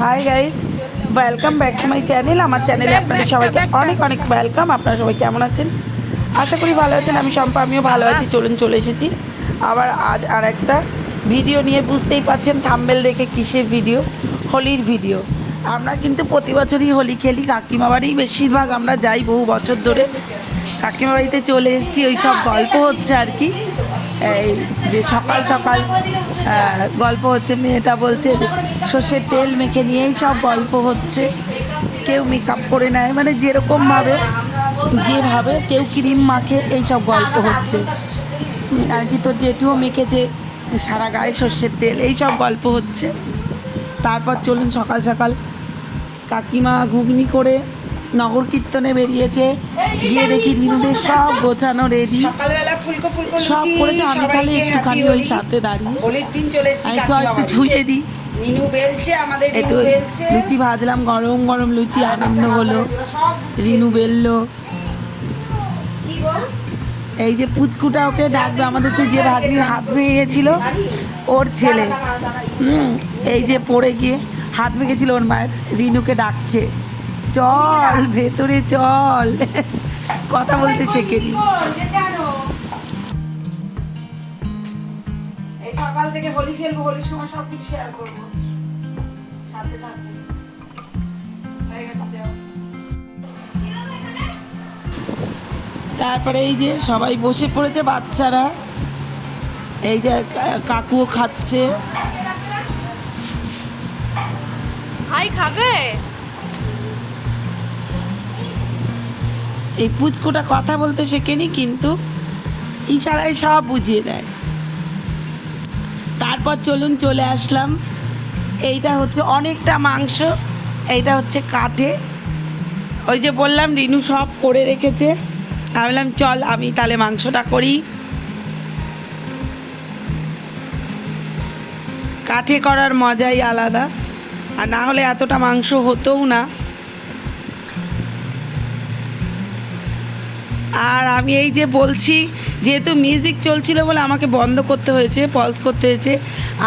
Hi guys welcome back to my channel আমার চ্যানেলে আপনাদের সবাইকে অনেক অনেক ওয়েলকাম আপনারা সবাই কেমন আছেন? আশা করি ভালো আছেন। আমি শম্পা আমিও ভালো আছি। চলুন চলে এসেছি। আবার আজ আর একটা ভিডিও নিয়ে বুঝতেই পাচ্ছেন থাম্বেল দেখে কিসের ভিডিও হোলির ভিডিও আমরা কিন্তু প্রতি বছরই হোলি খেলি। কাকিমা বাড়ি বেশিরভাগ আমরা যাই বহু বছর ধরে। কাকিমা বাড়িতে চলে এসেছি। ওই সব গল্প হচ্ছে আর কি। এই যে সকাল সকাল গল্প হচ্ছে, মেয়েটা বলছে সর্ষের তেল মেখে নিয়েই সব গল্প হচ্ছে। কেউ মেকআপ করে নেয় মানে যেরকমভাবে যেভাবে কেউ ক্রিম মাখে, এই সব গল্প হচ্ছে। যে তোর জেঠুও মেখেছে সারা গায়ে সর্ষের তেল, এই সব গল্প হচ্ছে। তারপর চলুন সকাল সকাল কাকিমা ঘুগনি করে নগর কীর্তনে বেরিয়েছে গিয়ে দেখি দিনুদের সব গোছানো রেডি সকালবেলা ফুলকো ফুলকো সব লুচি, করেছে আমি খালি সবাইকে একটুখানি ওই সাথে দাঁড়িয়ে আমি চ একটু ছুঁয়ে দিই নিনু বেলছে আমাদের একটু লুচি ভাজলাম গরম গরম লুচি আনন্দ হলো রিনু বেললো এই যে পুচকুটা ওকে ডাকবে আমাদের সেই যে ভাগ্নির হাত ভেঙে গেছিল ওর ছেলে হুম এই যে পড়ে গিয়ে হাত ভেঙেছিল ওর মায়ের রিনুকে ডাকছে চল ভেতরে চল। কথা বলতে শেখেনি কি বল? যেতে আনো। এই সকাল থেকে হোলি খেলব হোলির সময় সব শেয়ার করব। সাথে থাকব। হয়ে গেছে তারপরে এই যে সবাই বসে পড়েছে বাচ্চারা। এই যে কাকুও খাচ্ছে। ভাই খাবে? এই পুচকুটা কথা বলতে শেখেনি, কিন্তু ইশারায় সব বুঝিয়ে দেয়। তারপর চলুন চলে আসলাম। এইটা হচ্ছে অনেকটা মাংস, এইটা হচ্ছে কাঠে। ওই যে বললাম, রিনু সব করে রেখেছে। আমি বললাম, চল আমি তাহলে মাংসটা করি। কাঠে করার মজাই আলাদা। আর না হলে এতটা মাংস হতোও না। আর আমি এই যে বলছি, যেহেতু মিউজিক চলছিল বলে আমাকে বন্ধ করতে হয়েছে পলস করতে হয়েছে,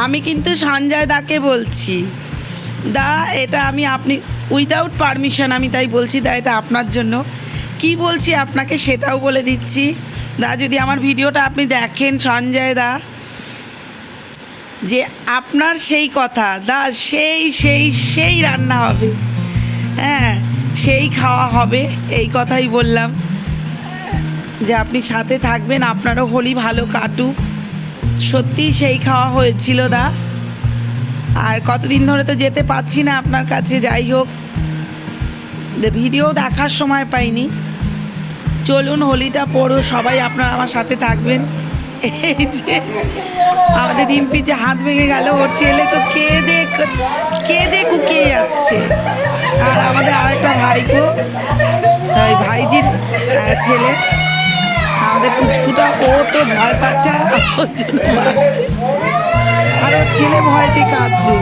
আমি কিন্তু সঞ্জয় দাকে বলছি। দা, এটা আমি আপনি উইদাউট পারমিশন আমি তাই বলছি, দা, এটা আপনার জন্য। কি বলছি আপনাকে সেটাও বলে দিচ্ছি। দা, যদি আমার ভিডিওটা আপনি দেখেন, সঞ্জয় দা, যে আপনার সেই কথা, দা, সেই সেই সেই রান্না হবে। হ্যাঁ সেই খাওয়া হবে, এই কথাই বললাম। যে আপনি সাথে থাকবেন, আপনারও হোলি ভালো কাটুক। সত্যি সেই খাওয়া হয়েছিল দা। আর কতদিন ধরে তো যেতে পাচ্ছি না আপনার কাছে, যাই হোক। ভিডিও দেখার সময় পাইনি। চলুন, হোলিটা পড়ো সবাই আপনারা আমার সাথে থাকবেন। এই যে, আমাদের রিম্পি যে হাত ভেঙে গেল, ওর ছেলে তো কেঁদে কেঁদে কুকিয়ে যাচ্ছে। আর আমাদের আরেকটা ভাইকো ভাইজির ছেলে। আমাদের পুচকুটা, ও তো ভয় পাচ্ছে ওর জন্য। আর ওর ছেলে ভয়তে কাঁদছে।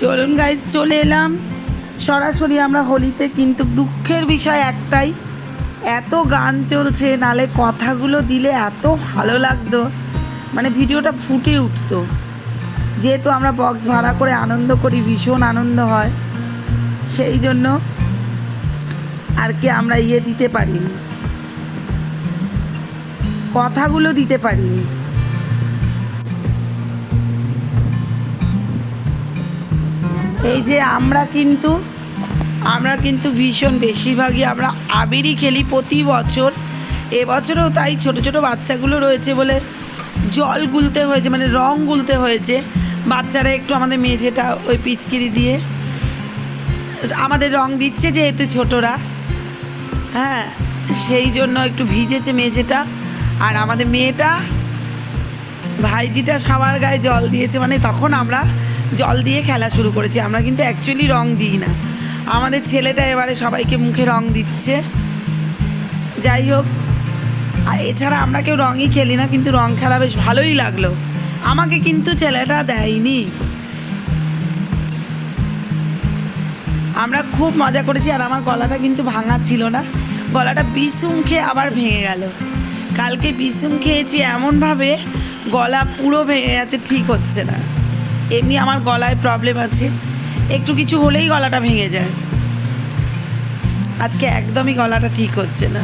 চলুন গাইজ চলে এলাম। সরাসরি আমরা হোলিতে, কিন্তু দুঃখের বিষয় একটাই। এত গান চলছে, নালে কথাগুলো দিলে এত ভালো লাগতো। মানে ভিডিওটা ফুটে উঠতো। যেহেতু আমরা বক্স ভাড়া করে আনন্দ করি, ভীষণ আনন্দ হয়। সেই জন্য আর কি আমরা ইয়ে দিতে পারিনি। কথাগুলো দিতে পারিনি। এই যে আমরা কিন্তু আমরা কিন্তু ভীষণ, বেশিরভাগই আমরা আবিরই খেলি প্রতি বছর। এবছরও তাই ছোট ছোট বাচ্চাগুলো রয়েছে বলে জল গুলতে হয়েছে মানে রং গুলতে হয়েছে। বাচ্চারা একটু আমাদের মেঝেটা ওই পিচকিরি দিয়ে আমাদের রং দিচ্ছে যেহেতু ছোটরা। হ্যাঁ সেই জন্য একটু ভিজেছে মেঝেটা। আর আমাদের মেয়েটা, ভাইজিটা সবার গায়ে জল দিয়েছে মানে তখন আমরা জল দিয়ে খেলা শুরু করেছি। আমরা কিন্তু অ্যাকচুয়ালি রং দিই না। আমাদের ছেলেটা এবারে সবাইকে মুখে রং দিচ্ছে। যাই হোক, আর এছাড়া আমরা কেউ রঙই খেলি না, কিন্তু রং খেলা বেশ ভালোই লাগল। আমাকে কিন্তু ছেলেটা দেয়নি। আমরা খুব মজা করেছি, আর আমার গলাটা কিন্তু ভাঙা ছিল না। গলাটা বিষুম খেয়ে আবার ভেঙে গেল। কালকে বিষুম খেয়েছি এমনভাবে, গলা পুরো ভেঙে গেছে, ঠিক হচ্ছে না। এমনি আমার গলায় প্রবলেম আছে। একটু কিছু হলেই গলাটা ভেঙে যায়। আজকে একদমই গলাটা ঠিক হচ্ছে না।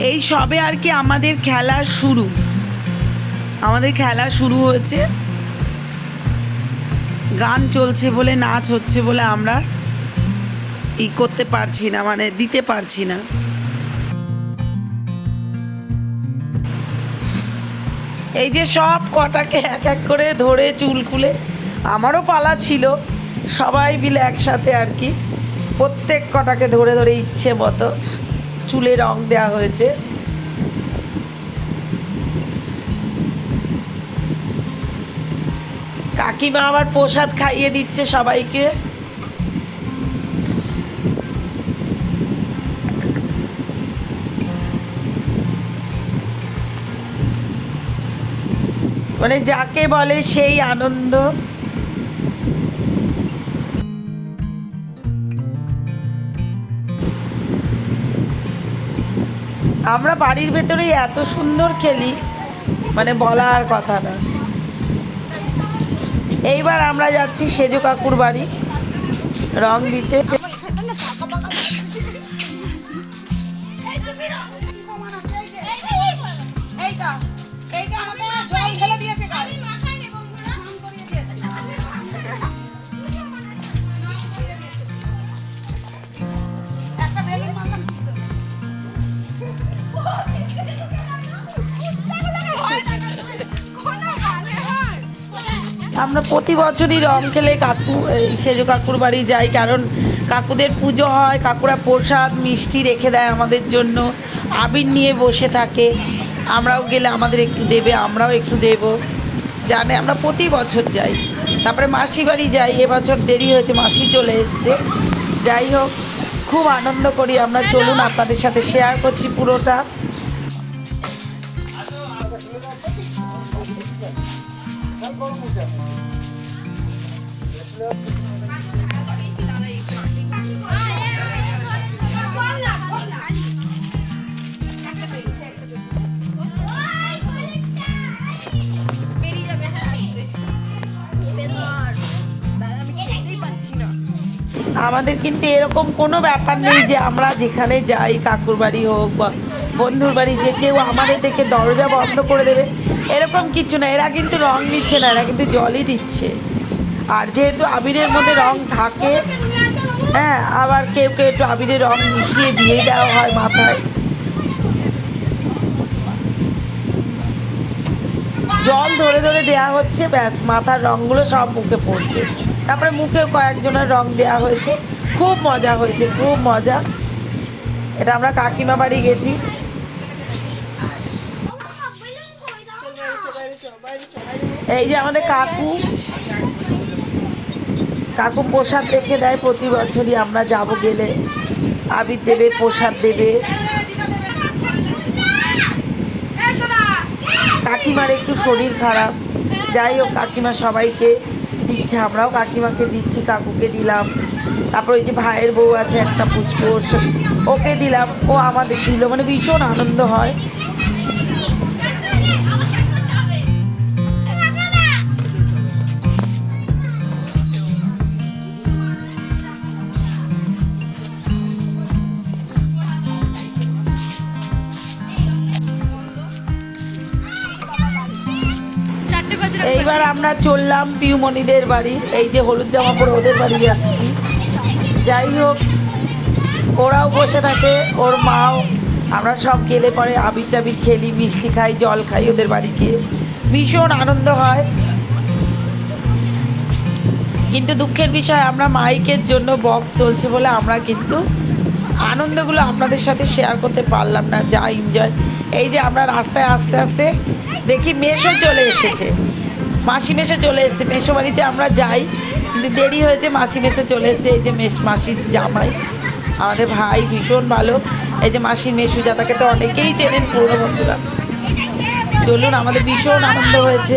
এই সবে আর কি আমাদের খেলা শুরু। আমাদের খেলা শুরু হয়েছে। গান চলছে বলে, নাচ হচ্ছে বলে আমরা ই করতে পারছি না মানে দিতে পারছি না। এই যে সব কটাকে এক এক করে ধরে চুল খুলে, আমারও পালা ছিল। সবাই মিলে একসাথে আর কি। প্রত্যেক কটাকে ধরে ধরে ইচ্ছে মতো চুলে রং দেওয়া হয়েছে। কাকিমা আবার প্রসাদ খাইয়ে দিচ্ছে সবাইকে। মানে যাকে বলে সেই আনন্দ। আমরা বাড়ির ভেতরেই এত সুন্দর খেলি মানে বলার কথা না। এইবার আমরা যাচ্ছি সেজু কাকুর বাড়ি, রং দিতে। আমরা প্রতি বছরই রং খেলে কাকু, এই সেজো কাকুর বাড়ি যাই, কারণ কাকুদের পুজো হয়, কাকুরা প্রসাদ, মিষ্টি রেখে দেয় আমাদের জন্য, আবির নিয়ে বসে থাকে। আমরাও গেলে আমাদের একটু দেবে, আমরাও একটু দেব। জানে, আমরা প্রতি বছর যাই। তারপরে মাসি বাড়ি যাই, এবছর দেরি হয়েছে, মাসি চলে এসছে। যাই হোক, খুব আনন্দ করি আমরা, চলুন আপনাদের সাথে শেয়ার করছি পুরোটা। আমাদের কিন্তু এরকম কোনো ব্যাপার নেই যে আমরা যেখানে যাই, কাকুর বাড়ি হোক বা বন্ধুর বাড়ি, যে কেউ আমাদের থেকে দরজা বন্ধ করে দেবে, এরকম কিছু না। এরা কিন্তু রং নিচ্ছে না, এরা কিন্তু জলই দিচ্ছে। আর যেহেতু আবিরের মধ্যে রং থাকে হ্যাঁ আবার কেউ কেউ একটু আবিরের রং মিশিয়ে দিয়ে দেওয়া হয় মাথায়। জল ধরে ধরে দেওয়া হচ্ছে, ব্যাস, মাথার রঙগুলো সব মুখে পড়ছে। তারপরে মুখেও কয়েকজনের রং দেওয়া হয়েছে। খুব মজা হয়েছে, খুব মজা। এটা আমরা কাকিমা বাড়ি গেছি। এই যে আমাদের কাকু। কাকু প্রসাদ রেখে দেয় প্রতি বছরই, আমরা যাব গেলে। আবির দেবে, প্রসাদ দেবে। কাকিমার একটু শরীর খারাপ। যাই হোক, কাকিমা সবাইকে দিচ্ছে আমরাও কাকিমাকে দিচ্ছি, কাকুকে দিলাম। তারপর ওই যে ভাইয়ের বউ আছে, একটা পুচকো ওকে দিলাম। ও আমাদের দিল মানে ভীষণ আনন্দ হয়। বাজে এইবার আমরা চললাম পিউমণিদের বাড়ি, এই যে হলুদ জামা পরে ওদের বাড়ি যাচ্ছি। যাই হোক, ওরাও বসে থাকে, ওর মাও। আমরা সব গেলে পরে আবির টাবির খেলি, মিষ্টি খাই, জল খাই ওদের বাড়ি গিয়ে। ভীষণ আনন্দ হয়। কিন্তু দুঃখের বিষয়, আমরা মাইকের জন্য বক্স চলছে বলে আমরা কিন্তু আনন্দগুলো আপনাদের সাথে শেয়ার করতে পারলাম না, যা এনজয় এই যে আমরা রাস্তায় আস্তে আস্তে দেখি মেশো চলে এসেছে। মাসি মেশো চলে এসছে। মেশো বাড়িতে আমরা যাই, কিন্তু দেরি হয়েছে, মাসি মেশো চলে এসছে। এই যে মেস, মাসির জামাই, আমাদের ভাই ভীষণ ভালো। এই যে মাসির মেশু যাতাকে তো অনেকেই চেনেন পুরনো বন্ধুরা। চলুন, আমাদের ভীষণ আনন্দ হয়েছে।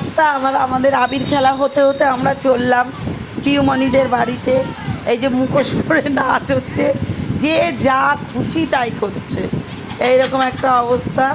রাস্তা, আমরা, আমাদের আবির খেলা হতে হতে আমরা চললাম পিউমণিদের বাড়িতে। এই যে মুখোশ পরে নাচ হচ্ছে, যে যা খুশি তাই করছে। এইরকম একটা অবস্থা।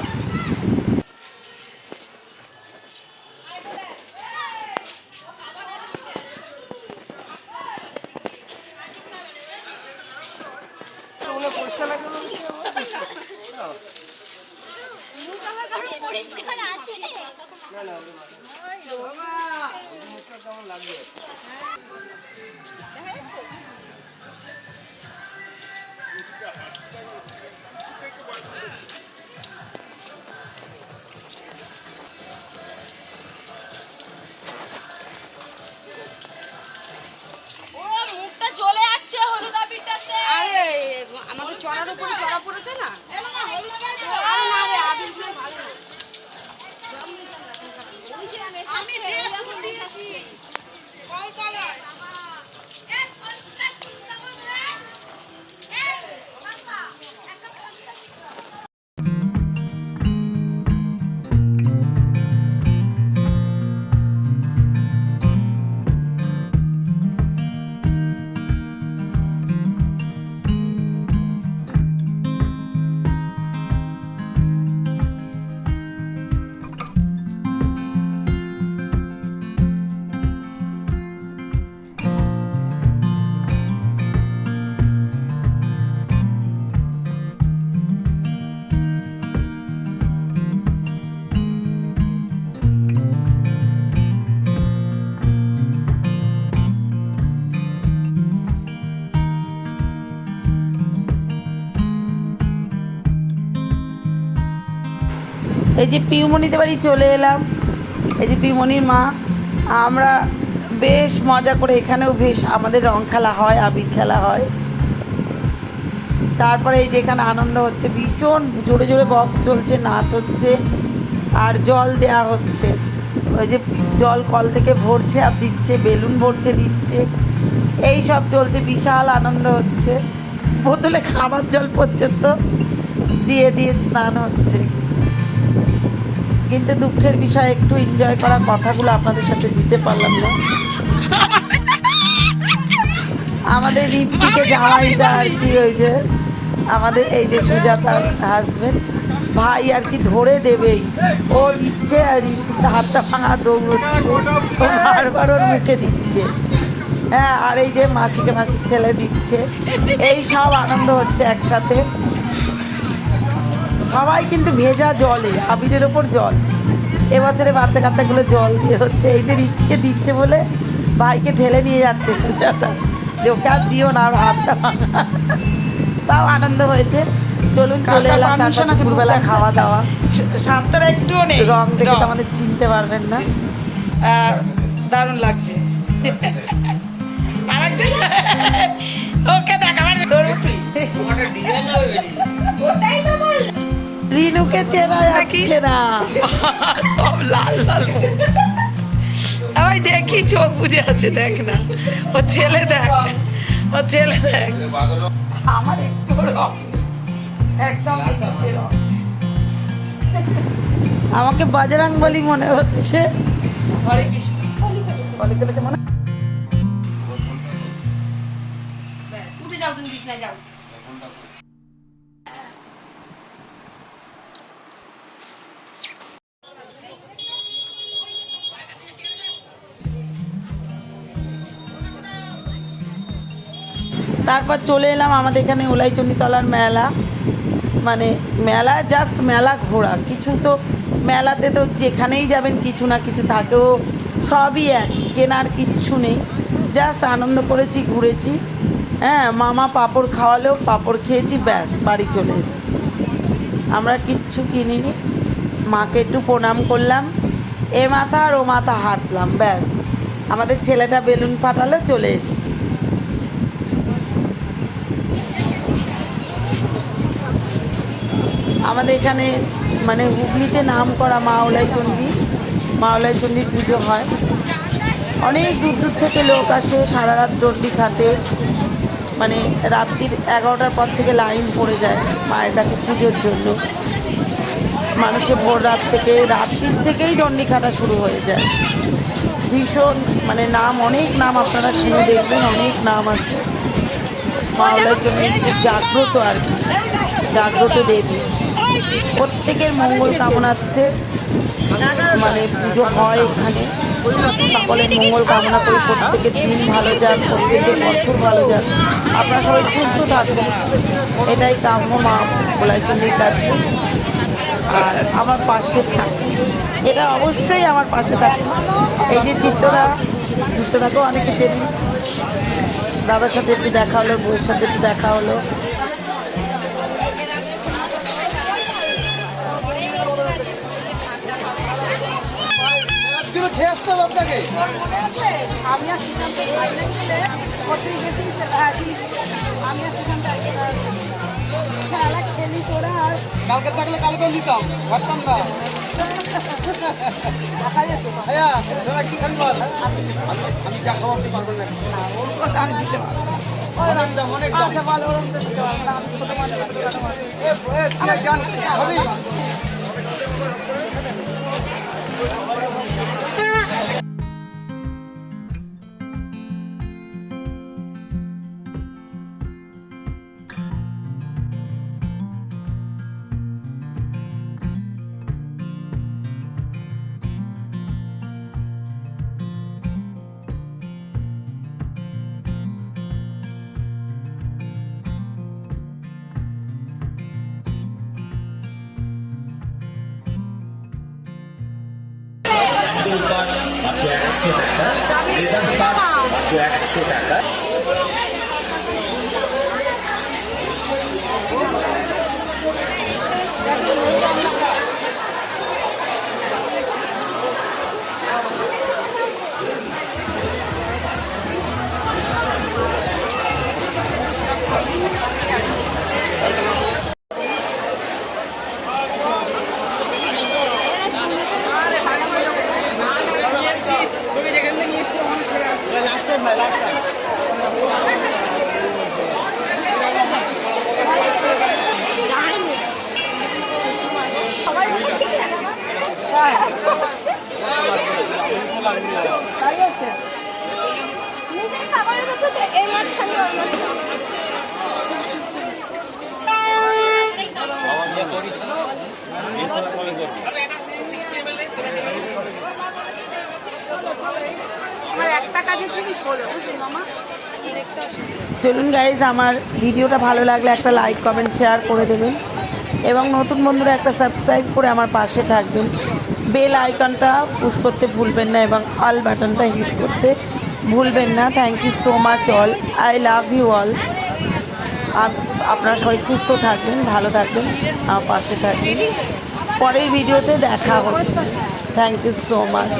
এই যে পিউমণিতে বাড়ি চলে এলাম। এই যে পিউমণির মা। আমরা বেশ মজা করে এখানেও বেশ আমাদের রং খেলা হয়, আবির খেলা হয়। তারপরে এই যে এখানে আনন্দ হচ্ছে, ভীষণ জোরে জোরে বক্স চলছে, নাচ হচ্ছে, আর জল দেয়া হচ্ছে। ওই যে জল কল থেকে ভরছে আর দিচ্ছে, বেলুন ভরছে, দিচ্ছে। এই সব চলছে, বিশাল আনন্দ হচ্ছে। বোতলে খাবার জল পর্যন্ত দিয়ে দিয়ে স্নান হচ্ছে। কিন্তু দুঃখের বিষয়, একটু এনজয় করা কথাগুলো আপনাদের সাথে দিতে পারলাম না। আমাদের রিপটিকে জামাইটা আর কি, ওই যে আমাদের এই যে সুজাতার হাজবেন্ড ভাই আর কি ধরে দেবেই। ও দিচ্ছে আর হাতটা ভাঙা দৌড়চ্ছে। বারবার ওর মুখে দিচ্ছে। হ্যাঁ আর এই যে মাসিকে মাসির ছেলে দিচ্ছে। এই সব আনন্দ হচ্ছে একসাথে। সবাই কিন্তু ভেজা জলে আবিরের ওপর জল। এবছরে বাচ্চা কাচ্চাগুলো জল দিয়ে হচ্ছে এই যে রিপিকে দিচ্ছে বলে ভাইকে ঠেলে নিয়ে যাচ্ছে সুজাতা। যে ওকে আর দিও না আর হাতটা তাও আনন্দ হয়েছে। চলুন চলে এলাম তারপর দুপুরবেলা খাওয়া দাওয়া শান্তরা একটুও নেই। রং দেখে তো আমাদের চিনতে পারবেন না। দারুণ লাগছে। আরেকজন? রিনুকে চেনা যাচ্ছে না। সব লাল লাল ওই দেখি চোখ বুঝে আছে দেখ না। ও ছেলে দেখ। ও ছেলে দেখ। আমার একটু রং। একদম রং। আমাকে বাজরাং বলি মনে হচ্ছে। হরে কৃষ্ণ মনে তারপর চলে এলাম আমাদের এখানে ওলাইচণ্ডীতলার মেলা। মানে মেলা জাস্ট মেলা ঘোরা। কিছু তো মেলাতে তো যেখানেই যাবেন কিছু না কিছু থাকেও সবই এক, কেনার কিচ্ছু নেই। জাস্ট আনন্দ করেছি, ঘুরেছি। হ্যাঁ মামা পাঁপড় খাওয়ালেও পাঁপড় খেয়েছি, ব্যাস, বাড়ি চলে এসেছি। আমরা কিচ্ছু কিনিনি। মাকে একটু প্রণাম করলাম। এ মাথা আর ও মাথা হাঁটলাম, ব্যাস। আমাদের ছেলেটা বেলুন ফাটালো, চলে এসেছি। আমাদের এখানে মানে হুগলিতে নাম করা মাওলাই চণ্ডী, মাওলাই চণ্ডীর পুজো হয়। অনেক দূর দূর থেকে লোক আসে, সারা রাত চণ্ডী খাটে। মানে রাত্রির এগারোটার পর থেকে লাইন পড়ে যায় মায়ের কাছে পুজোর জন্য। মানুষের ভোর রাত থেকে, রাত্রির থেকেই দণ্ডি খাটা শুরু হয়ে যায়। ভীষণ মানে নাম, অনেক নাম আপনারা শুনে দেখবেন, অনেক নাম আছে। মাওলার জন্য জাগ্রত আর কি, জাগ্রত দেবী। প্রত্যেকের মঙ্গল কামনার্থে মানে পুজো হয় এখানে। সকলের মঙ্গল কামনা করি প্রত্যেকের দিন ভালো যাক, প্রত্যেকের বছর ভালো যাক। আপনারা সবাই সুস্থ থাকবেন এটাই কাম্য মা গোলাইচন্ডির কাছে। আর আমার পাশে থাকুন এটা অবশ্যই আমার পাশে থাকুন এই যে চিত্তদা, চিত্তদাকেও অনেকে চেনি দাদার সাথে একটু দেখা হলো, বউয়ের সাথে একটু দেখা হলো। আমি না গেলে কোথায় হ্যাঁ আমি আর খেলি তোরা আর কালকে থাকলে কালকে দিতাম পারতাম না। আমি আমি যা খাব আপনি পারবেন না। আমি অনেক দাম অনেক দাম। খাবি দুবার মাত্র একশো টাকা। বেদান পার্ক মাত্র একশো টাকা। চলুন গাইজ আমার ভিডিওটা ভালো লাগলে একটা লাইক কমেন্ট শেয়ার করে দেবেন। এবং নতুন বন্ধুরা একটা সাবস্ক্রাইব করে আমার পাশে থাকবেন। বেল আইকনটা পুশ করতে ভুলবেন না এবং অল বাটনটা হিট করতে ভুলবেন না। Thank you so much all I love you all আপনারা সবাই সুস্থ থাকবেন, ভালো থাকবেন, আমার পাশে থাকবেন। পরের ভিডিওতে দেখা হচ্ছে। Thank you so much